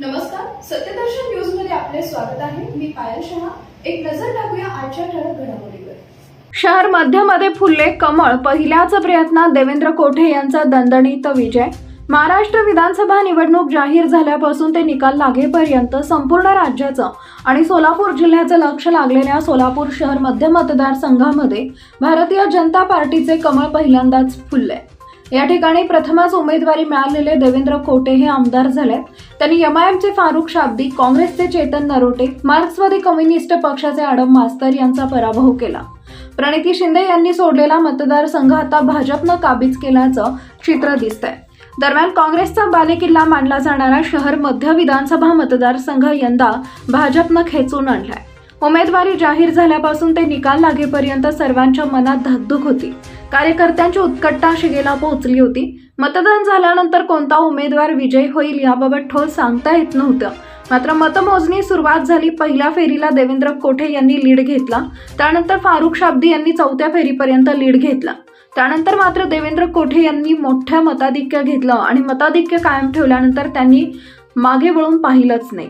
नमस्कार सत्यदर्शन न्यूजमध्ये आपले स्वागत आहे. मी पायल शहा. एक नजर टाकूया आजच्या ठळक घडामोडीवर. शहर मध्यमध्ये फुलले कमळ. पहिल्याच प्रयत्नात देवेंद्र कोठे यांचा दणदणीत विजय. महाराष्ट्र विधानसभा निवडणूक जाहीर झाल्यापासून ते निकाल लागेपर्यंत संपूर्ण राज्याचं आणि सोलापूर जिल्ह्याचं लक्ष लागलेल्या सोलापूर शहर मध्य मतदारसंघामध्ये भारतीय जनता पार्टीचे कमळ पहिल्यांदाच फुलले. या ठिकाणी प्रथमच उमेदवारी मिळालेले देवेंद्र कोटे हे आमदार झालेत. त्यांनी एमआयएमचे फारुख शाब्दी काँग्रेसचे चेतन नरोटे मार्क्सवादी कम्युनिस्ट पक्षाचे आडम मास्तर यांचा पराभव केला. प्रणिती शिंदे यांनी सोडलेला मतदारसंघ आता भाजपनं काबीज केल्याचं चित्र दिसतंय. दरम्यान काँग्रेसचा बालेकिल्ला मानला जाणारा शहर मध्य विधानसभा मतदारसंघ यंदा भाजपनं खेचून आणलाय. उमेदवारी जाहीर झाल्यापासून ते निकाल लागेपर्यंत सर्वांच्या मनात धकधक होती. कार्यकर्त्यांची उत्कटता शिगेला पोहोचली होती. मतदान झाल्यानंतर कोणता उमेदवार विजयी होईल याबाबत ठोस सांगता येत नव्हतं. मात्र मतमोजणी सुरुवात झाली. पहिल्या फेरीला देवेंद्र कोठे यांनी लीड घेतला. त्यानंतर फारुख शाब्दी यांनी चौथ्या फेरीपर्यंत लीड घेतला. त्यानंतर मात्र देवेंद्र कोठे यांनी मोठ्या मताधिक्य घेतलं आणि मताधिक्य कायम ठेवल्यानंतर त्यांनी मागे वळून पाहिलंच नाही.